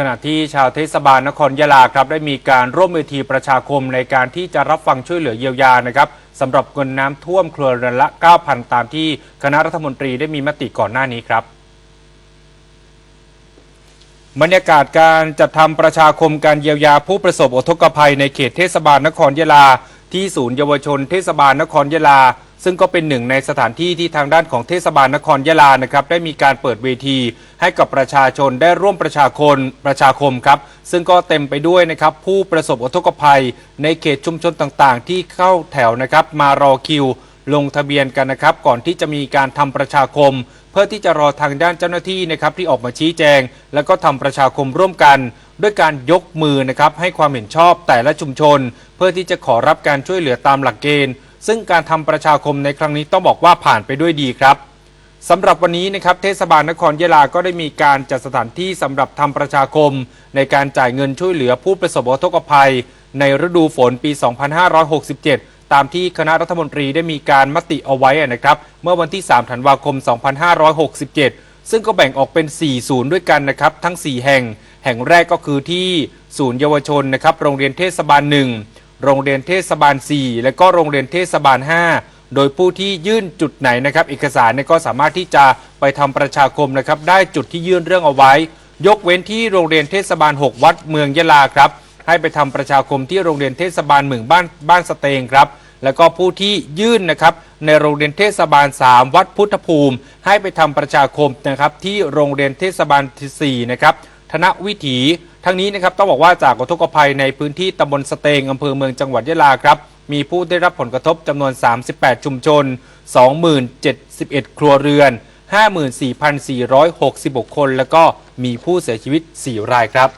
ขณะที่ชาวเทศบาลนครยะลาครับได้มีการร่วมเวทีประชาคมในการที่จะรับฟังช่วยเหลือเยียวยานะครับสำหรับเงินน้ำท่วมครัวเรือนละ 9,000 ตามที่คณะรัฐมนตรีได้มีมติก่อนหน้านี้ครับบรรยากาศการจัดทำประชาคมการเยียวยาผู้ประสบอุทกภัยในเขตเทศบาลนครยะลา ที่ศูนย์เยาวชนเทศบาลนครยะลา ซึ่งก็เป็นหนึ่งในสถานที่ที่ทางด้านของเทศบาลนครยะลานะครับได้มีการเปิดเวที ให้กับประชาชนได้ร่วมประชาคมประชาคมครับ ซึ่งก็เต็มไปด้วยนะครับผู้ประสบอุทกภัย ในเขตชุมชนต่างๆ ที่เข้าแถวนะครับมารอคิว ลงทะเบียนกันนะครับ ก่อนที่จะมีการทำประชาคม เพื่อที่จะรอทางด้านเจ้าหน้าที่นะครับที่ออกมาชี้แจง แล้วก็ทำประชาคมร่วมกัน ด้วยการยกมือนะครับให้ความเห็นชอบแต่ละชุมชน เพื่อที่จะขอรับการช่วยเหลือตามหลักเกณฑ์ ซึ่งการทำประชาคมในครั้งนี้ต้องบอกว่าผ่านไปด้วยดีครับสำหรับวันนี้นะครับเทศบาลนครยะลาก็ได้มีการจัดสถานที่สำหรับทำประชาคม ในการจ่ายเงินช่วยเหลือผู้ประสบอุทกภัย ในฤดูฝนปี 2567 ตามที่คณะรัฐมนตรีได้มีการมติเอาไว้นะครับเมื่อวันที่ 3 ธันวาคม 2567 ซึ่งก็แบ่งออกเป็น 4 ศูนย์ด้วยกันนะครับทั้ง 4 แห่ง แห่งแรกก็คือที่ศูนย์เยาวชนนะครับโรงเรียนเทศบาล 1 โรงเรียนเทศบาล 4 และก็โรงเรียนเทศบาล 5 โดยผู้ที่ยื่นจุดไหนนะครับเอกสารเนี่ยก็สามารถที่จะไปทำประชาคมนะครับได้จุดที่ยื่นเรื่องเอาไว้ ยกเว้นที่โรงเรียนเทศบาล 6 วัดเมืองยะลาครับให้ไปทำประชาคมที่โรงเรียนเทศบาลเมืองบ้านบ้านสเตงครับแล้วก็ผู้ที่ยื่นนะครับในโรงเรียนเทศบาล 3 วัดพุทธภูมิ ให้ไปทำประชาคมนะครับที่โรงเรียนเทศบาลที่4นะครับ ธนวิถีทั้งนี้นะครับต้องบอกว่าจากอุทกภัยในพื้นที่ตำบลสเตงอำเภอเมืองจังหวัดยะลาครับมีผู้ได้รับผลกระทบจำนวน 38 ชุมชน 2071 ครัวเรือน 54,466 คน แล้วก็มีผู้เสียชีวิต 4 รายครับ